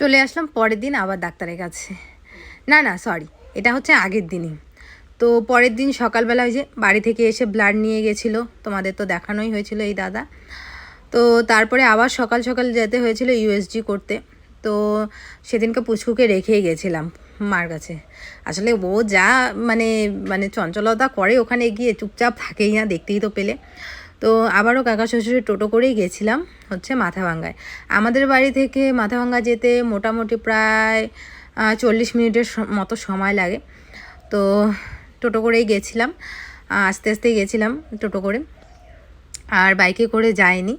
চলে আসলাম, পরের দিন আবার ডাক্তারের কাছে। না না সরি এটা হচ্ছে আগের দিনই। তো পরের দিন সকালবেলা ওই যে বাড়ি থেকে এসে ব্লাড নিয়ে গেছিল, তোমাদের তো দেখানোই হয়েছিল এই দাদা। তো তারপরে আবার সকাল সকাল যেতে হয়েছিল ইউএসজি করতে। তো সেদিনকে পুচকুকে রেখেই গেছিলাম মার কাছে। আসলে ও যা মানে মানে চঞ্চলতা করে ওখানে গিয়ে চুপচাপ থাকেই না, দেখতেই তো পেলে। তো আবারও কাকা শ্বশুরের টোটো করেই গেছিলাম হচ্ছে মাথাভাঙ্গায়। আমাদের বাড়ি থেকে মাথাভাঙ্গা যেতে মোটামুটি প্রায় চল্লিশ মিনিটের মতো সময় লাগে। তো টোটো করেই গেছিলাম আস্তে আস্তে গেছিলাম টোটো করে। আর বাইকে করে যাইনি।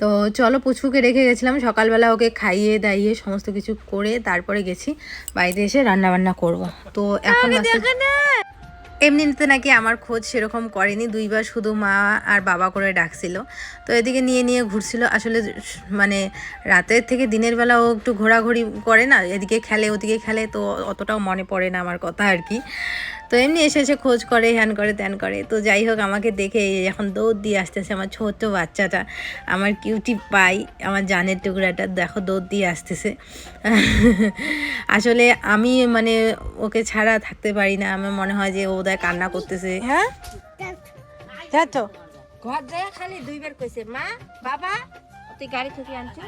তো চলো পুচকুকে রেখে গেছিলাম সকালবেলা ওকে খাইয়ে দাইয়ে সমস্ত কিছু করে তারপরে গেছি। বাড়িতে এসে রান্না বান্না করব। তো এখন এমনিতে নাকি আমার খোঁজ সেরকম করেনি। দুইবার শুধু মা আর বাবা করে ডাকছিল। তো এদিকে নিয়ে নিয়ে ঘুরছিল। আসলে মানে রাতের থেকে দিনের বেলা ও একটু ঘোরাঘুরি করে না। এদিকে খেলে, ওদিকে খেলে তো অতটাও মনে পড়ে না আমার কথা আর কি। তো এমনি এসে এসে খোঁজ করে হ্যান করে ত্যান করে। তো যাই হোক আমাকে দেখে এখন দৌড় দিয়ে আসতেছে আমার ছোট্ট বাচ্চাটা। আমার কিউটি পাই আমার জানের টুকরাটা দেখো দৌড় দিয়ে আসতেছে। আসলে আমি মানে ওকে ছাড়া থাকতে পারি না। আমার মনে হয় যে ও বোধহয় কান্না করতেছে। হ্যাঁ? যাচ্ছ ঘর যায় খালি দুইবার কইছে মা বাবা তুই গাড়ি থেকে আনছিস?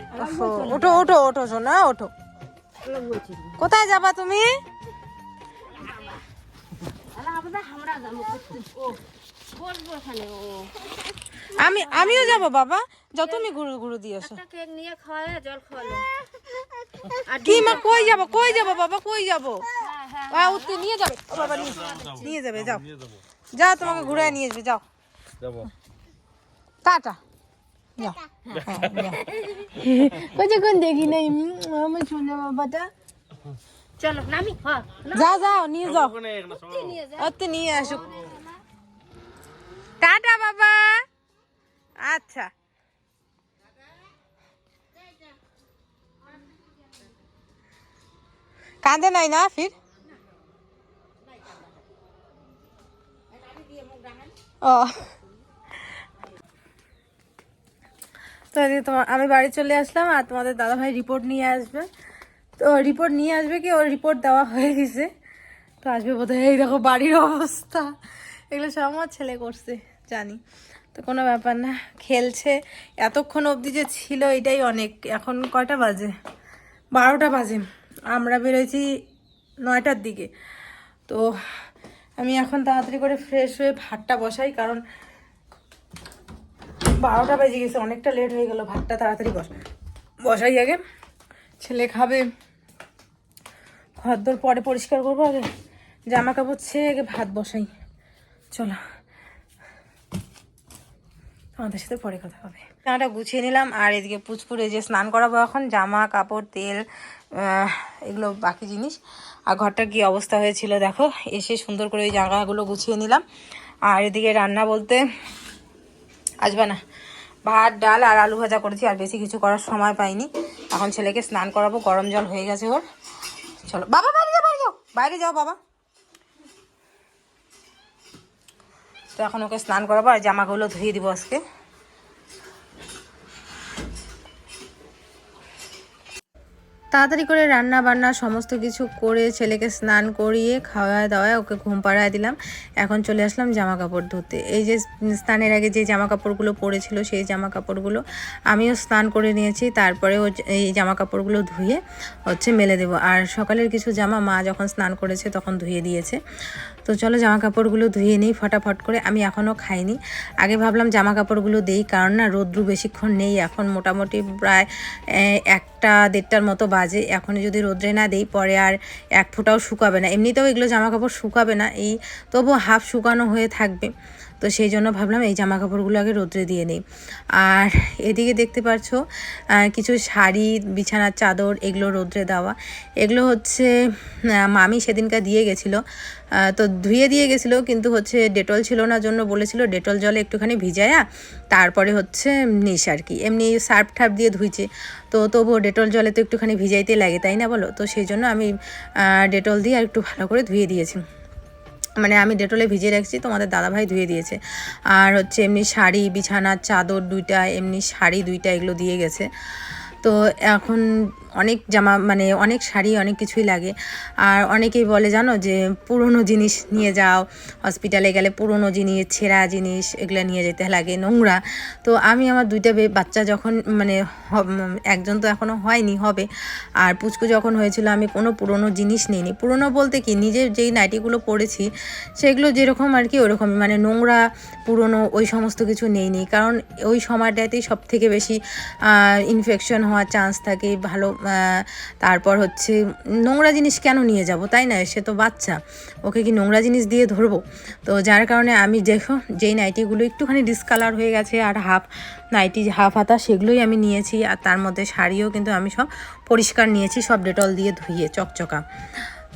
ওঠো ওঠো ওঠো সোনা ওঠো। কোথায় যাবা তুমি? আমি আমিও যাব বাবা যাও তুমি গুরু গুরু দিয়ে আসো কি মা কই যাব কই যাব বাবা কই যাব? আ উঠতে নিয়ে যাবে। বাবা নিয়ে যাবে যাও। যাও তোমাকে ঘুরায় নিয়ে যাবে যাও। যাব। টাটা। হ্যাঁ। কোন দেখি নাই? আমার সোনা বাবাটা। চলো নামি হ্যাঁ যাও যাও নিয়ে যাও। ওতে নিয়ে আসুক টাটা বাবা। আচ্ছা। কাঁদে নাই না ফির? ও। তো তোমার আমি বাড়ি চলে আসলাম আর তোমাদের দাদাভাই রিপোর্ট নিয়ে আসবে। তো রিপোর্ট নিয়ে আসবে কি? ওর রিপোর্ট দেওয়া হয়ে গেছে। তো আসবে বোধহয়। এই দেখো বাড়ির অবস্থা। এগুলো সব আমার ছেলে করছে, জানি। তো কোনো ব্যাপার না, খেলছে। এতক্ষণ অবধি যে ছিল, এটাই অনেক। এখন কয়টা বাজে? বারোটা বাজে। আমরা বেরোয়েছি নয়টার দিকে। তো আমি এখন তাড়াতাড়ি করে ফ্রেশ হয়ে ভাতটা বসাই, কারণ বারোটা বেজে গেছে, অনেকটা লেট হয়ে গেল। ভাতটা তাড়াতাড়ি বস, বসাই আগে। ছেলে খাবে। ঘরদোর পরে পরিষ্কার করব আগে? জামা কাপড় ছেড়ে আগে ভাত বসাই। চলো। আমাদের সাথে পরে কথা হবে। জামাটা গুছিয়ে নিলাম, আর এদিকে পুচপুরে যে স্নান করাবো এখন, জামা, কাপড়, তেল এগুলো বাকি জিনিস। আর ঘরটার কী অবস্থা হয়েছিল দেখো, এসে সুন্দর করে ওই জায়গাগুলো গুছিয়ে নিলাম। আর এদিকে রান্না বলতে, আসবে না। ভাত, ডাল আর আলু ভাজা করেছি, আর বেশি কিছু করার সময় পাইনি। এখন ছেলেকে স্নান করাবো, গরম জল হয়ে গেছে ওর। চলো, বাবা বাইরে যাও বাইরে যাও। বাইরে যাও, বাবা। তো এখন ওকে স্নান করাবো, আর জামাগুলো ধুয়ে দিব আজকে। তাড়াতাড়ি করে রান্না বান্না সমস্ত কিছু করে ছেলেকে স্নান করিয়ে খাওয়া দাওয়ায় ওকে ঘুম পাড়ায় দিলাম। এখন চলে আসলাম জামা কাপড় ধুতে। এই যে স্নানের আগে যে জামা কাপড়গুলো পরেছিল সেই জামা কাপড়গুলো আমিও স্নান করে নিয়েছি। তারপরে ও এই জামা কাপড়গুলো ধুয়ে হচ্ছে মেলে দেবো। আর সকালের কিছু জামা মা যখন স্নান করেছে তখন ধুয়ে দিয়েছে। তো চলো জামা কাপড়গুলো ধুয়ে নিই, ফটাফট করে। আমি এখনও খাইনি। আগে ভাবলাম জামা কাপড়গুলো দেই, কারণ না রোদ্রু বেশিক্ষণ নেই। এখন মোটামুটি প্রায় একটা দেড়টার মতো বাজে। এখন যদি রোদ্রে না দেই, পরে আর এক ফোঁটাও শুকাবে না। এমনিতেও এগুলো জামা কাপড় শুকাবে না, এই তবু হাফ শুকানো হয়ে থাকবে। তো সেই জন্য ভাবলাম এই জামা কাপড়গুলো আগে রোদ্রে দিয়ে নিই। আর এদিকে দেখতে পাচ্ছ কিছু শাড়ি, বিছানার চাদর, এগুলো রোদ্রে দেওয়া। এগুলো হচ্ছে মামি সেদিনকার দিয়ে গেছিল। তো ধুয়ে দিয়ে গেছিল, কিন্তু হচ্ছে ডেটল ছিল না জন্য বলেছিল ডেটল জলে একটুখানি ভিজায়া, তারপরে হচ্ছে নিস আর কি। এমনি সার্ফ ঠার্ফ দিয়ে ধুইছে। তো তবুও ডেটল জলে তো একটুখানি ভিজাইতে লাগে, তাই না বলো? তো সেই জন্য আমি ডেটল দিয়ে আর একটু ভালো করে ধুয়ে দিয়েছি। মানে আমি ডেটলে ভিজিয়ে রাখছি, তোমাদের দাদাভাই ধুয়ে দিয়েছে। আর হচ্ছে এমনি শাড়ি, বিছানার চাদর দুইটা, এমনি শাড়ি দুইটা এগুলো দিয়ে গেছে। তো এখন অনেক জামা মানে অনেক শাড়ি, অনেক কিছুই লাগে। আর অনেকেই বলে, জানো যে, পুরনো জিনিস নিয়ে যাও হসপিটালে গেলে পুরনো জিনিস, ছেঁড়া জিনিস, এগুলো নিয়ে যেতে লাগে, নোংরা। তো আমি আমার দুইটা বাচ্চা যখন মানে একজন তো এখনও হয়নি, হবে। আর পুচকু যখন হয়েছিল, আমি কোনো পুরনো জিনিস নিইনি। পুরনো বলতে কি, নিজের যেই নাইটিগুলো পরেছি, সেগুলো যেরকম আর কি, ওরকমই। মানে নোংরা, পুরনো, ওই সমস্ত কিছু নেইনি। কারণ ওই সময়টাতেই সব থেকে বেশি ইনফেকশন হওয়ার চান্স থাকে, ভালো তারপর হচ্ছে নোংরা জিনিস কেন নিয়ে যাব? তাই না? সে তো বাচ্চা। ওকে কি নোংরা জিনিস দিয়ে ধরবো? তো যার কারণে আমি দেখো, যেই নাইটিগুলো একটুখানি ডিসকালার হয়ে গেছে আর হাফ নাইটি হাফ হাতা, সেগুলোই আমি নিয়েছি। আর তার মধ্যে শাড়িও কিন্তু আমি সব পরিষ্কার নিয়েছি, সব ডেটল দিয়ে ধুয়ে, চকচকা।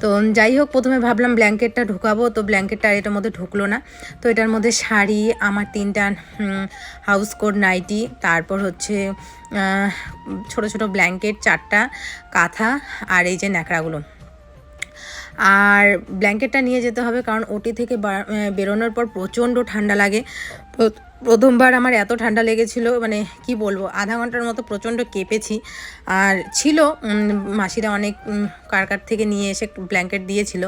তো যাই হোক, প্রথমে ভাবলাম ব্ল্যাঙ্কেটটা ঢুকাবো, তো ব্ল্যাঙ্কেটটা এটার মধ্যে ঢুকলো না। তো এটার মধ্যে শাড়ি, আমার তিনটা হাউস কোট নাইটি তারপর হচ্ছে ছোট ছোট ব্ল্যাঙ্কেট, চারটা কাঁথা আর এই যে ন্যাকড়াগুলো। আর ব্ল্যাঙ্কেটটা নিয়ে যেতে হবে কারণ ওটি থেকে বেরোনোর পর প্রচণ্ড ঠান্ডা লাগে। প্রথমবার আমার এত ঠান্ডা লেগেছিল মানে কি বলব আধা ঘণ্টার মতো প্রচণ্ড কেঁপেছি। আর ছিল মাসিরা অনেক উম, কার কার থেকে নিয়ে এসে ব্ল্যাঙ্কেট দিয়েছিল।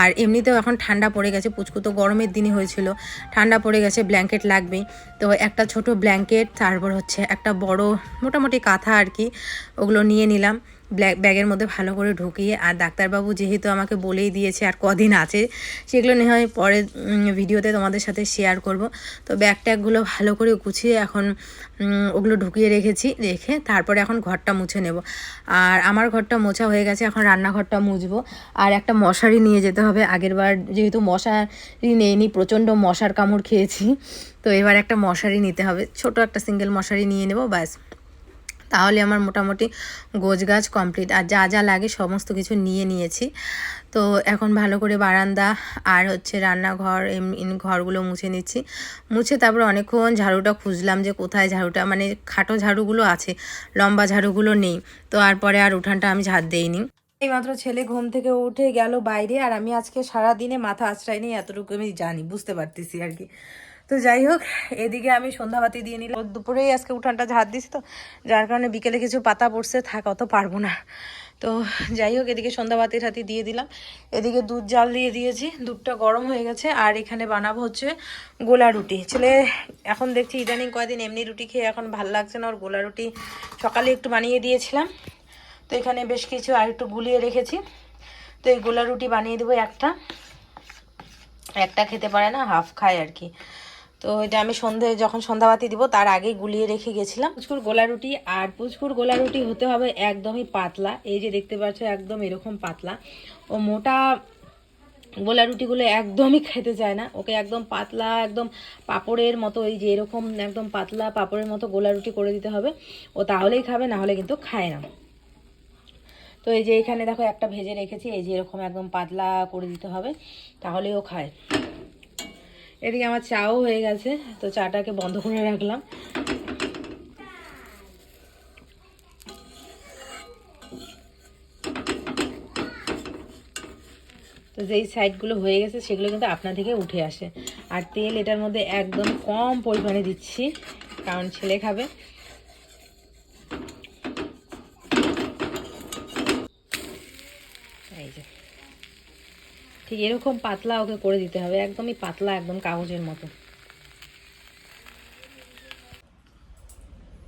আর এমনিতেও এখন ঠান্ডা পড়ে গেছে পুচকু তো গরমের দিনই হয়েছিল ঠান্ডা পড়ে গেছে ব্ল্যাঙ্কেট লাগবেই। তো একটা ছোট ব্ল্যাঙ্কেট তারপর হচ্ছে একটা বড় মোটামুটি কাঁথা আর কি ওগুলো নিয়ে নিলাম। ব্যাগের মধ্যে ভালো করে ঢুকিয়ে, আর ডাক্তারবাবু যেহেতু আমাকে বলেই দিয়েছে আর কদিন আছে, সেগুলো নিয়ে হয়, পরে ভিডিওতে তোমাদের সাথে শেয়ার করব। তো ব্যাগ ট্যাগগুলো ভালো করে গুছিয়ে এখন ওগুলো ঢুকিয়ে রেখেছি, রেখে তারপরে এখন ঘরটা মুছে নেব। আর আমার ঘরটা মোছা হয়ে গেছে, এখন রান্নাঘরটা মুছবো। আর একটা মশারি নিয়ে যেতে হবে আগেরবার যেহেতু মশারি নেইনি, প্রচণ্ড মশার কামড় খেয়েছি, তো এবার একটা মশারি নিতে হবে। ছোট একটা সিঙ্গেল মশারি নিয়ে নেব, ব্যাস। তাহলে আমার মোটামুটি গোছ গাছ কমপ্লিট। আর যা যা লাগে সমস্ত কিছু নিয়ে নিয়েছি। তো এখন ভালো করে বারান্দা আর হচ্ছে রান্নাঘর এমনি ঘরগুলো মুছে নিচ্ছি। মুছে তারপর অনেকক্ষণ ঝাড়ুটা খুঁজলাম যে কোথায় ঝাড়ুটা মানে খাটো ঝাড়ুগুলো আছে, লম্বা ঝাড়ুগুলো নেই। তো আর পরে আর উঠানটা আমি ঝাড় দেইনি। এইমাত্র ছেলে ঘুম থেকে উঠে গেল বাইরে, আর আমি আজকে সারা দিনে মাথা আশ্রয় নেই এতটুকু আমি জানি, বুঝতে পারতেছি আর কি। তো যাই হোক, এদিকে আমি সন্ধ্যাবাতি দিয়ে নিলাম। দুপুরেই আজকে উঠানটা ঝাড় দিছি তো, যার কারণে বিকেলে কিছু পাতা পড়ছে, থাক, অত পারব না। তো যাই হোক, এদিকে সন্ধ্যাবাতি ঠাতি দিয়ে দিলাম। এদিকে দুধ জাল দিয়ে দিয়েছি, দুধটা গরম হয়ে গেছে, আর এখানে বানাবো হচ্ছে গোলা রুটি। ছেলে, এখন দেখছি ইদানিং কয়দিন এমনি রুটি খেয়ে এখন ভালো লাগছে না, ওর গোলা রুটি সকালে একটু বানিয়ে দিয়েছিলাম। তো এখানে বেশ কিছু আর একটু গুলিয়ে রেখেছি। তো এই গোলা রুটি বানিয়ে দেবো একটা। একটা খেতে পারে না, হাফ খায় আর কি। তো এটা আমি সন্ধে, যখন সন্ধ্যাবাতি দিব, তার আগেই গুলিয়ে রেখে গেছিলাম। পুচকুর গোলা রুটি, আর পুচকুর গোলা রুটি হতে হবে একদমই পাতলা। এই যে দেখতে পাচ্ছ, একদম এরকম পাতলা। ও মোটা গোলা রুটিগুলো একদমই খেতে চায় না। ওকে একদম পাতলা, একদম পাপড়ের মতো, এই যে এরকম একদম পাতলা পাপড়ের মতো গোলা রুটি করে দিতে হবে। ও তাহলেই খাবে, না হলে কিন্তু খায় না। তো এই যে এখানে দেখো, একটা ভেজে রেখেছি। এই যে এরকম একদম পাতলা করে দিতে হবে, তাহলেই ও খায়। এদিকে আমার চাও হয়ে গেছে, তো চাটাকে বন্ধ করে রাখলাম। তো যেই সাইডগুলো হয়ে গেছে, সেগুলো কিন্তু আপনা থেকে উঠে আসে। আর তেল এটার মধ্যে একদম কম পরিমাণে দিচ্ছি, কারণ ছেলে খাবে এই যে ঠিক এরকম পাতলা ওকে করে দিতে হবে একদমই পাতলা একদম কাগজের মতো।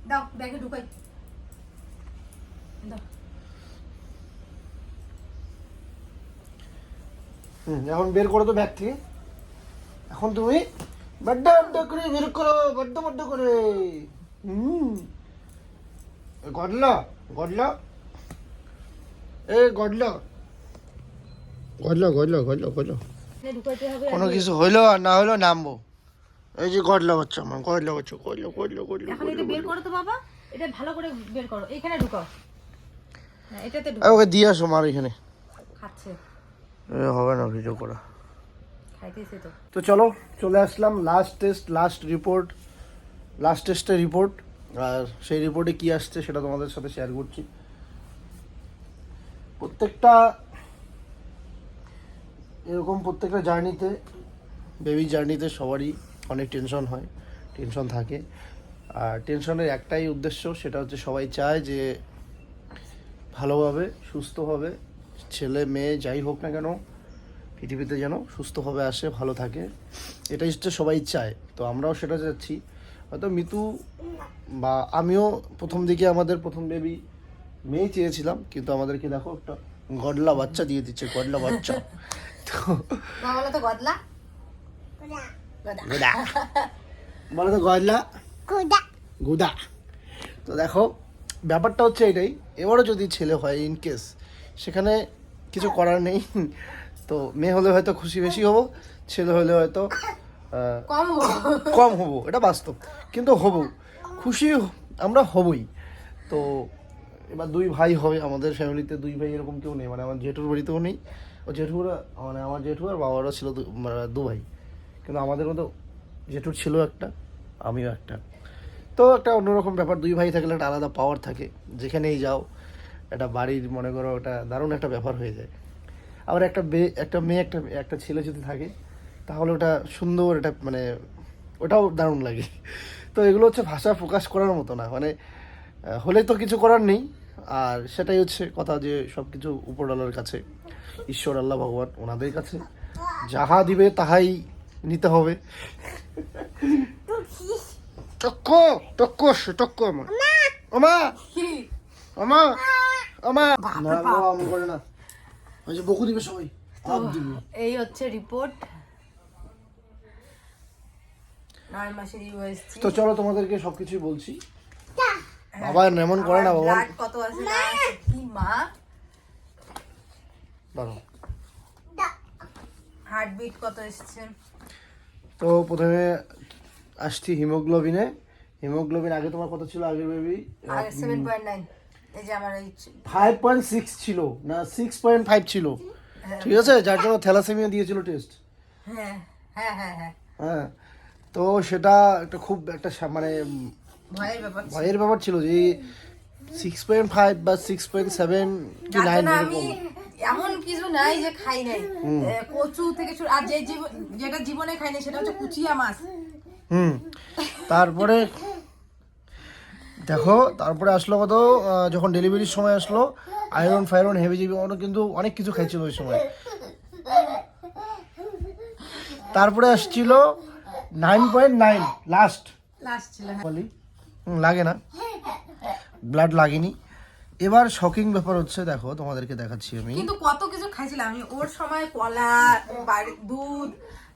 দাও ব্যাগে ঢুকাই। দাও। হুম, এখন বের করো তো ব্যাগ থেকে এখন তুমি বাড্ডা বাড্ডা করে বের করো বাড্ডা বাড্ডা করে। হুম। গডলা গডলা। এ গডলা। গডলা গডলা গডলা গডলা এখানে ঢুকাইতে হবে কোনো কিছু হইল আর না হইল নামবো। এই যে গডলা বাচ্চা আমার গডলা বাচ্চা গডলা গডলা গডলা এখন এটা বের করো তো বাবা এটা ভালো করে বের করো। এখানে ঢুকাও এটাতে ঢুকাও ওকে দিয়ে আসো মার এখানে। খাচ্ছে। এ হবে না ভিডিও করা। তো। তো চলো চলে আসলাম। Last test last report last টেস্টের রিপোর্ট আর সেই রিপোর্টে কি আসছে সেটা তোমাদের সাথে শেয়ার করছি। প্রত্যেকটা এরকম প্রত্যেকটা জার্নিতে বেবি জার্নিতে সবারই অনেক টেনশন হয় টেনশন থাকে। আর টেনশনের একটাই উদ্দেশ্য, সেটা হচ্ছে সবাই চায় যে ভালোভাবে সুস্থভাবে ছেলে, মেয়ে, যাই হোক না কেন, পৃথিবীতে যেন সুস্থভাবে আসে, ভালো থাকে। এটাই হচ্ছে সবাই চায়। তো আমরাও সেটা চাচ্ছি। হয়তো মিতু বা আমিও প্রথম দিকে আমাদের প্রথম বেবি মেয়ে চেয়েছিলাম, কিন্তু আমাদেরকে দেখো একটা গডলা বাচ্চা দিয়ে দিচ্ছে, গডলা বাচ্চা। তো মা বলো তো গদলা? গুদা। বলো তো গজলা গুদা। তো দেখো ব্যাপারটা হচ্ছে এটাই এবারও যদি ছেলে হয় ইন কেস সেখানে কিছু করার নেই তো মেয়ে হলে হয়তো খুশি বেশি হব ছেলে হলে হয়তো কম কম হব এটা বাস্তব কিন্তু হব খুশি আমরা হবই তো এবার দুই ভাই হবে আমাদের ফ্যামিলিতে দুই ভাই এরকম কেউ নেই মানে আমার জেঠুর বাড়িতেও নেই, ও জেঠুরা মানে আমার জেঠু আর বাবারও ছিল দু- মানে ভাই। কিন্তু আমাদের মতো জেঠুর ছিল একটা, আমিও একটা। তো একটা অন্যরকম ব্যাপার, দুই ভাই থাকলে একটা আলাদা পাওয়ার থাকে, যেখানেই যাও, একটা বাড়ির, মনে করো, একটা দারুণ একটা ব্যাপার হয়ে যায়। আবার একটা বে একটা মেয়ে, একটা একটা ছেলে যদি থাকে, তাহলে ওটা সুন্দর, এটা মানে ওটাও দারুণ লাগে। তো এগুলো হচ্ছে ভাষা প্রকাশ করার মতো না মানে হলে তো কিছু করার নেই আর সেটাই হচ্ছে কথা যে সব কিছু উপরওয়ালার কাছে ঈশ্বর আল্লাহ ভগবান ওনাদের কাছে। যাহা দিবে তাহাই নিতে হবে। টক্ক টক্ক টক্ক আমার। ওমা ওমা ওমা। না করে না। ওই যে বকু দিবে সবাই এই হচ্ছে রিপোর্ট তো চলো তোমাদেরকে সবকিছুই বলছি। বাবা এমন করে না বাবা কত আছে? কি মা? দাঁড়াও। হার্টবিট কত এসেছে? তো প্রথমে আসছি হিমোগ্লোবিনে। হিমোগ্লোবিন আগে তোমার কত ছিল আগের বেবি পয়েন্ট নাইন এই যে আমার এই ফাইভ পয়েন্ট সিক্স ছিল না সিক্স পয়েন্ট ফাইভ ছিল। ঠিক আছে? যার জন্য থ্যালাসেমিয়া দিয়েছিল টেস্ট হ্যাঁ হ্যাঁ হ্যাঁ হ্যাঁ। হ্যাঁ তো সেটা একটা খুব একটা সা- মানে ভয়ের ব্যাপার ছিল। ভয়ের ব্যাপার ছিল যে সিক্স পয়েন্ট ফাইভ বা সিক্স পয়েন্ট সেভেন কি নাইন এরকম? এমন কিছু নাই যে খাই নাই। কচু থেকে শুরু আর যে যেটা জীবনে খাই নাই সেটা হচ্ছে কুচিয়া মাছ। হুম। তারপরে দেখো তারপরে আসলো কত? যখন ডেলিভারির সময় আসলো আয়রন ফায়রন হেভি জিবি অনেক কিন্তু অনেক কিছু খাইছিল ওই সময়। তারপরে আসছিল nine point nine last last ছিল হ্যাঁ। বলি। লাগে না। ব্লাড লাগেনি। এবার শকিং ব্যাপার হচ্ছে দেখো তোমাদেরকে দেখাচ্ছি আমি। কিন্তু কত কিছু খাইছিলাম আমি। ওর সময় কলা বাড়ি দুধ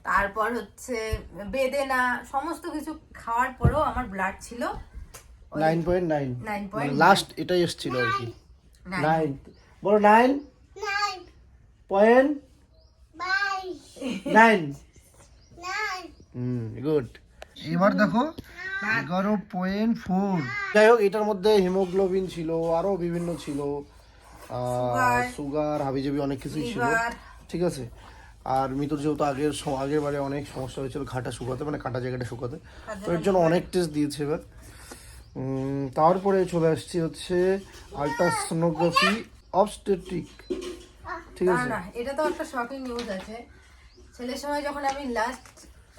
তারপর হচ্ছে বেদেনা সমস্ত কিছু খাওয়ার পরেও আমার ব্লাড ছিল নাইন পয়েন্ট নাইন 9.9 লাস্ট এটাই এসেছিল আর কি। নাইন বলো নাইন পয়েন্ট নাইন হুম গুড এবার দেখো এগারো পয়েন্ট ফোর যাই হোক এটার মধ্যে হিমোগ্লোবিন ছিল আরও বিভিন্ন ছিল। সুগার। হাবিজাবি অনেক কিছুই ছিল। ঠিক আছে? আর মৃত্যুর যেহেতু আগের আগের বারে অনেক সমস্যা হয়েছিল ঘাটা শুকাতে মানে কাটা জায়গাটা শুকাতে। তো এর জন্য অনেক টেস্ট দিয়েছে এবার। তারপরে চলে আসছি হচ্ছে আলট্রাসোনোগ্রাফি অবস্টেট্রিক ঠিক আছে? এটা তো একটা শকিং নিউজ আছে। ছেলের সময় যখন আমি লাস্ট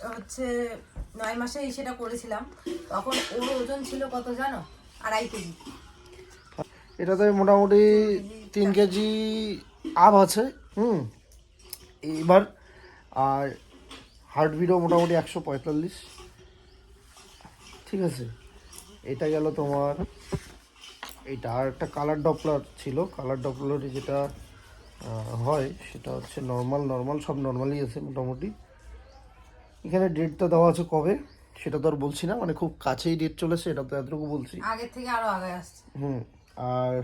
হচ্ছে নয় মাসে সেটা করেছিলাম। তখন ওর ওজন ছিল কত জানো? আড়াই কেজি। এটাতে মোটামুটি তিন কেজি আপ আছে, হুম? এবার, আর হার্টবিটও মোটামুটি একশো পঁয়তাল্লিশ। ঠিক আছে? এটা গেল তোমার, এইটা আর একটা কালার ডপলার ছিল। কালার ডপলারে যেটা হয়, সেটা হচ্ছে নর্মাল নর্মাল সব নর্মালই আছে মোটামুটি। এখানে ডেট তো দেওয়া আছে কবে? সেটা তো আর বলছি না মানে খুব কাছেই ডেট চলেছে এটা তো এতটুকু বলছি। আগের থেকে আরও আগে আসছে। হুম আর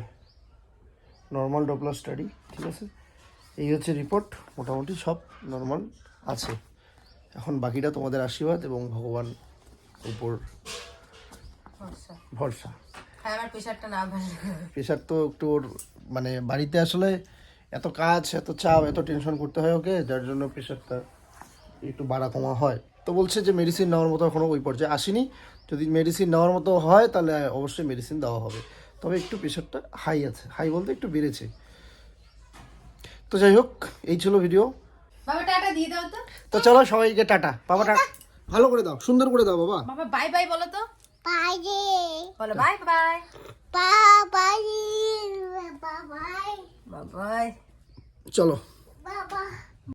নর্মাল ডপলার স্টাডি ঠিক আছে? এই হচ্ছে রিপোর্ট মোটামুটি সব নর্মাল আছে। এখন বাকিটা তোমাদের আশীর্বাদ এবং ভগবান উপর ভরসা। হ্যাঁ প্রেশার তো একটু ওর মানে বাড়িতে আসলে এত কাজ এত চাপ এত টেনশন করতে হয় ওকে যার জন্য প্রেশারটা একটু বাড়া কমা হয়। তো বলছে যে মেডিসিন নেওয়ার মতো এখনও ওই পর্যায়ে আসেনি। যদি মেডিসিন নেওয়ার মতো হয় তাহলে অবশ্যই মেডিসিন দেওয়া হবে। তবে একটু প্রেশারটা হাই আছে। হাই বলতে একটু বেড়েছে। তো যাই হোক এই ছিল ভিডিও বাবা টাটা দিয়ে দাও তো। তো চলো সবাইকে টাটা। বাবা টাটা। ভালো করে দাও সুন্দর করে দাও বাবা। বাবা বাই বাই বলো তো। বলো বাই বাই bye. বাবাই চলো।